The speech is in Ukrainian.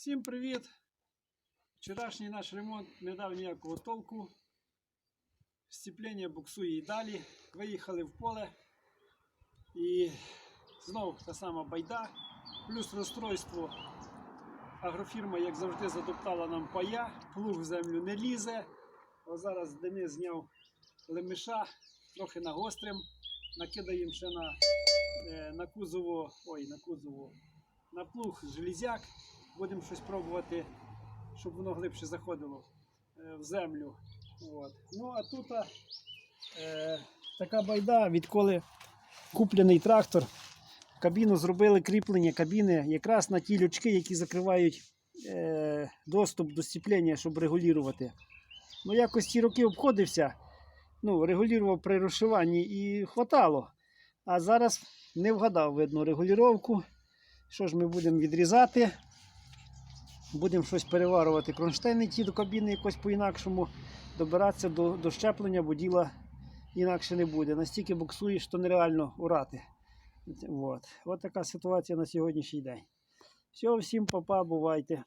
Всім привіт! Вчорашній наш ремонт не дав ніякого толку. Сцеплення буксує і далі. Виїхали в поле. І знову та сама байда, плюс розстройство. Агрофірма, як завжди, задоптала нам пая, плуг в землю не лізе. О, зараз Денис зняв лемеша, трохи нагострим, накидаємо ще на, е, на кузово, ой, на кузово, на плуг железяк. Будемо щось пробувати, щоб воно глибше заходило е, в землю. От. Ну а тут е, така байда, відколи куплений трактор. Кабіну зробили кріплення кабіни якраз на ті лючки, які закривають е, доступ до сцеплення, щоб регулювати. Ну, якось ті роки обходився, ну, регулював при розшиванні і хватало. А зараз не вгадав, видно, регулювання. Що ж ми будемо відрізати? Будемо щось переварувати. кронштейни ті до кабіни якось по-інакшому, добиратися до, до щеплення, бо діла інакше не буде. Настільки буксуєш, що нереально урати. От. От така ситуація на сьогоднішній день. Все, всім папа, бувайте.